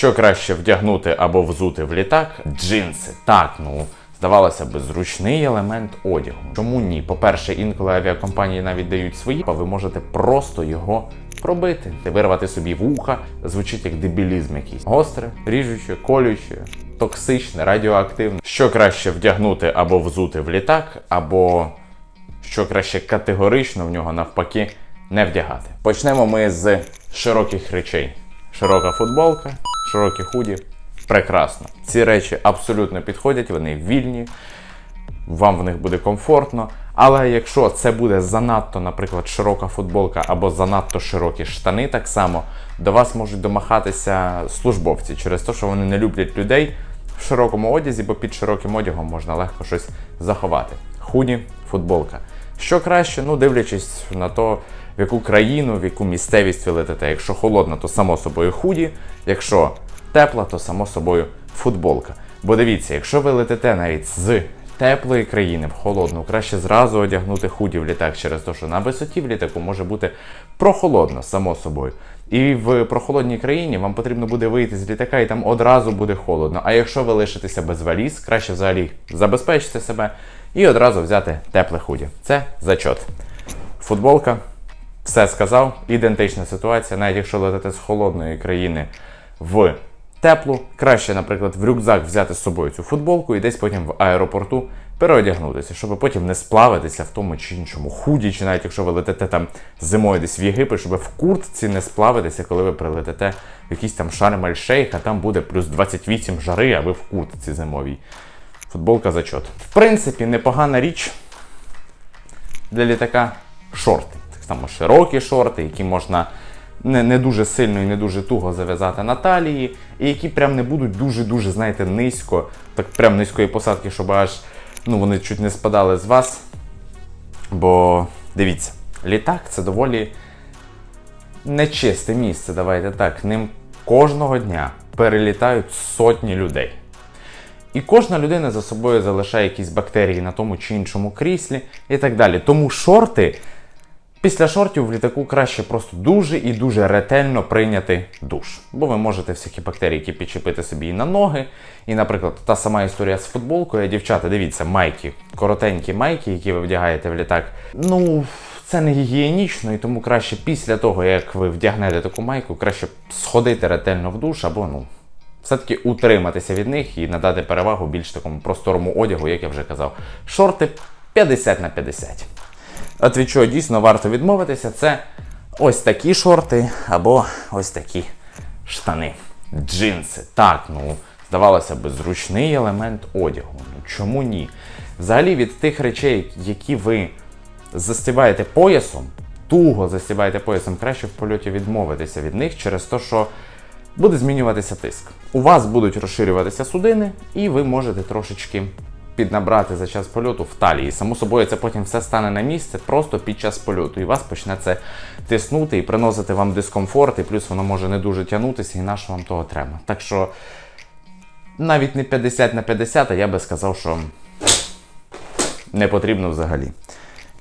Що краще вдягнути або взути в літак? Джинси. Так, ну. Здавалося б, зручний елемент одягу. Чому ні? По-перше, інколи авіакомпанії навіть дають свої, а ви можете просто його пробити, вирвати собі вуха, звучить як дебілізм якийсь. Гостре, ріжуче, колюче, токсичне, радіоактивне. Що краще вдягнути або взути в літак, або що краще категорично в нього навпаки не вдягати. Почнемо ми з широких речей: широка футболка, широкі худі. Прекрасно. Ці речі абсолютно підходять, вони вільні, вам в них буде комфортно. Але якщо це буде занадто, наприклад, широка футболка або занадто широкі штани, так само до вас можуть домахатися службовці через те, що вони не люблять людей в широкому одязі, бо під широким одягом можна легко щось заховати. Худі, футболка. Що краще, ну дивлячись на то, в яку країну, в яку місцевість ви летите. Якщо холодно, то само собою худі. Якщо тепла, то само собою футболка. Бо дивіться, якщо ви летите навіть з теплої країни в холодну, краще зразу одягнути худі в літак через те, що на висоті в літаку може бути прохолодно, само собою. І в прохолодній країні вам потрібно буде вийти з літака, і там одразу буде холодно. А якщо ви лишитеся без валіз, краще взагалі забезпечити себе і одразу взяти тепле худі. Це зачот. Футболка. Все сказав, ідентична ситуація, навіть якщо летите з холодної країни в теплу, краще, наприклад, в рюкзак взяти з собою цю футболку і десь потім в аеропорту переодягнутися, щоб потім не сплавитися в тому чи іншому худі, чи навіть якщо ви летите там зимою десь в Єгипет, щоб в куртці не сплавитися, коли ви прилетите в якийсь там шарм шейх а там буде плюс 28 жари, а ви в куртці зимовій. Футболка зачот. В принципі, непогана річ для літака шорти. Так само широкі шорти, які можна не, не дуже сильно і не дуже туго зав'язати на талії, і які прям не будуть дуже-дуже, знаєте, низько, так прям низької посадки, щоб аж ну, вони чуть не спадали з вас. Бо дивіться, літак це доволі нечисте місце, давайте так. Ним кожного дня перелітають сотні людей. І кожна людина за собою залишає якісь бактерії на тому чи іншому кріслі і так далі. Тому шорти, після шортів в літаку краще просто дуже і дуже ретельно прийняти душ. Бо ви можете всякі бактерії, які підчепити собі і на ноги. І, наприклад, та сама історія з футболкою. Дівчата, дивіться, майки, коротенькі майки, які ви вдягаєте в літак. Ну, це не гігієнічно, і тому краще після того, як ви вдягнете таку майку, краще сходити ретельно в душ або ну все-таки утриматися від них і надати перевагу більш такому просторому одягу, як я вже казав. Шорти 50 на 50. От від чого дійсно варто відмовитися, це ось такі шорти або ось такі штани. Джинси. Так, ну, здавалося б, зручний елемент одягу. Ну чому ні? Взагалі від тих речей, які ви застібаєте поясом, туго застібаєте поясом, краще в польоті відмовитися від них через те, що буде змінюватися тиск. У вас будуть розширюватися судини, і ви можете трошечки піднабрати за час польоту в талії. Само собою, це потім все стане на місце просто під час польоту. І вас почне це тиснути і приносити вам дискомфорт, і плюс воно може не дуже тягнутися, і на що вам того треба. Так що навіть не 50 на 50, а я би сказав, що не потрібно взагалі.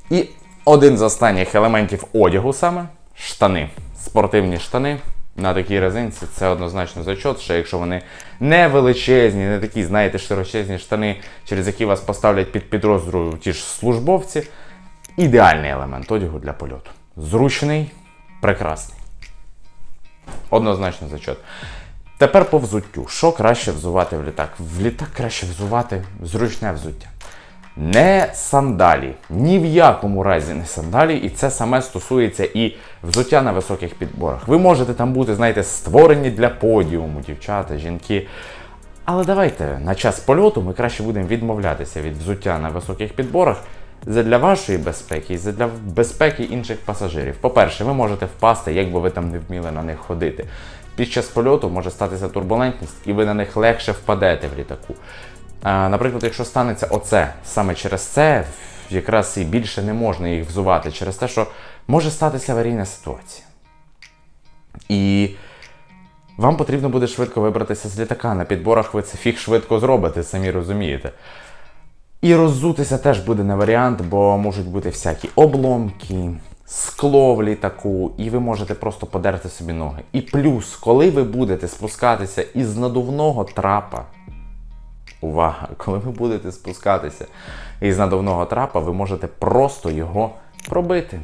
І один з останніх елементів одягу саме штани. Спортивні штани на такій резинці це однозначно зачот, що якщо вони не величезні, не такі, знаєте, широчезні штани, через які вас поставлять під підрозділу ті ж службовці, ідеальний елемент одягу для польоту. Зручний, прекрасний. Однозначно зачот. Тепер по взуттю. Що краще взувати в літак? В літак краще взувати зручне взуття. Не сандалі. Ні в якому разі не сандалі, і це саме стосується і взуття на високих підборах. Ви можете там бути, знаєте, створені для подіуму, дівчата, жінки. Але давайте на час польоту ми краще будемо відмовлятися від взуття на високих підборах задля вашої безпеки і задля безпеки інших пасажирів. По-перше, ви можете впасти, як би ви там не вміли на них ходити. Під час польоту може статися турбулентність, і ви на них легше впадете в літаку. Наприклад, якщо станеться оце, саме через це, якраз і більше не можна їх взувати, через те, що може статися аварійна ситуація. І вам потрібно буде швидко вибратися з літака. На підборах ви це фіг швидко зробите, самі розумієте. І роззутися теж буде не варіант, бо можуть бути всякі обломки, скло в літаку, і ви можете просто подерти собі ноги. І плюс, коли ви будете спускатися із надувного трапа, увага, коли ви будете спускатися із надувного трапа, ви можете просто його пробити.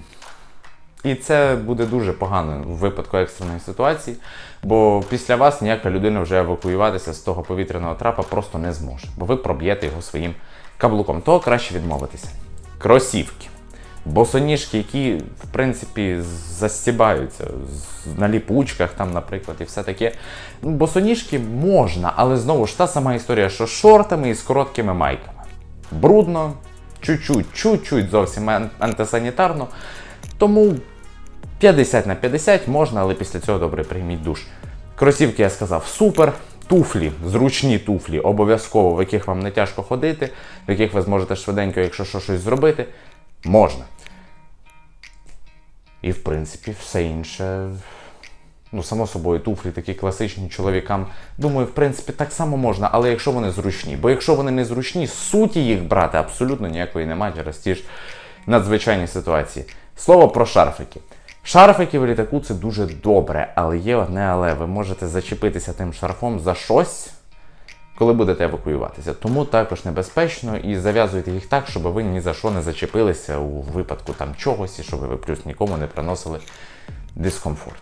І це буде дуже погано в випадку екстреної ситуації, бо після вас ніяка людина вже евакуюватися з того повітряного трапа просто не зможе, бо ви проб'єте його своїм каблуком. Того краще відмовитися. Кросівки. Босоніжки, які, в принципі, застібаються на ліпучках, там, наприклад, і все таке. Ну, Босоніжки можна, але знову ж та сама історія, що з шортами і з короткими майками. Брудно, чуть-чуть, чуть-чуть зовсім антисанітарно. Тому 50 на 50 можна, але після цього добре прийміть душ. Кросівки я сказав супер. Туфлі, зручні туфлі, обов'язково, в яких вам не тяжко ходити, в яких ви зможете швиденько, якщо що щось зробити, можна. І в принципі, все інше. Ну, само собою, туфлі такі класичні чоловікам. Думаю, в принципі, так само можна, але якщо вони зручні. Бо якщо вони не зручні, суті їх брати абсолютно ніякої немає через ті ж надзвичайні ситуації. Слово про шарфики. Шарфики в літаку це дуже добре, але є одне але. Ви можете зачепитися тим шарфом за щось, коли будете евакуюватися. Тому також небезпечно і зав'язуйте їх так, щоб ви ні за що не зачепилися у випадку там чогось, і щоб ви плюс нікому не приносили дискомфорт.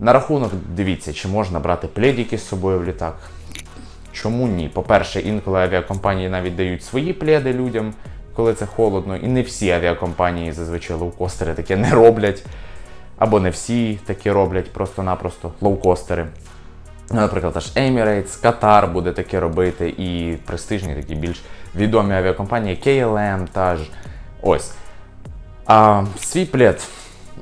На рахунок дивіться, чи можна брати пледики з собою в літак. Чому ні? По-перше, інколи авіакомпанії навіть дають свої пледи людям, коли це холодно, і не всі авіакомпанії зазвичай лоукостери таке не роблять. Або не всі такі роблять просто-напросто лоукостери. Ну, Наприклад, аж Emirates, Qatar буде таке робити, і престижні такі більш відомі авіакомпанії KLM та ж. Ось. А свій плед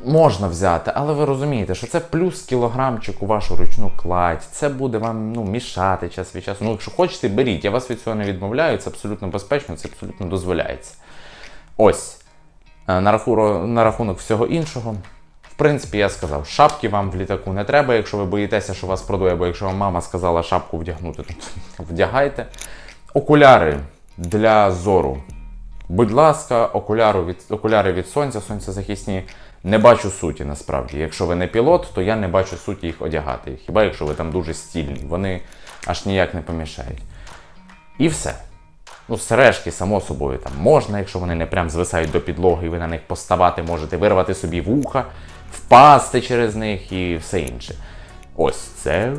можна взяти, але ви розумієте, що це плюс кілограмчик у вашу ручну кладь. Це буде вам ну, мішати час від часу. Ну, якщо хочете, беріть. Я вас від цього не відмовляю, це абсолютно безпечно, це абсолютно дозволяється. Ось. Е, На, раху- на рахунок всього іншого. Принципі, я сказав, шапки вам в літаку не треба, якщо ви боїтеся, що вас продує, бо якщо вам мама сказала шапку вдягнути, то вдягайте. Окуляри для зору. Будь ласка, окуляру від, окуляри від сонця, сонцезахисні. Не бачу суті насправді. Якщо ви не пілот, то я не бачу суті їх одягати. Хіба якщо ви там дуже стільні, вони аж ніяк не помішають. І все. Ну, сережки, само собою, там можна, якщо вони не прям звисають до підлоги, і ви на них поставати можете, вирвати собі вуха, впасти через них і все інше. Ось це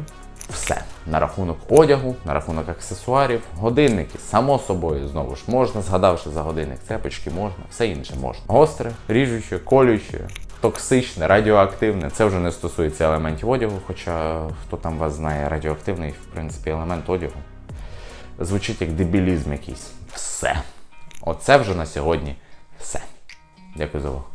все. На рахунок одягу, на рахунок аксесуарів, годинники, само собою, знову ж можна, згадавши за годинник, цепочки можна, все інше можна. Гостре, ріжуче, колюче, токсичне, радіоактивне. Це вже не стосується елементів одягу, хоча хто там вас знає, радіоактивний, в принципі, елемент одягу звучить як дебілізм якийсь. Все. Оце вже на сьогодні все. Дякую за увагу.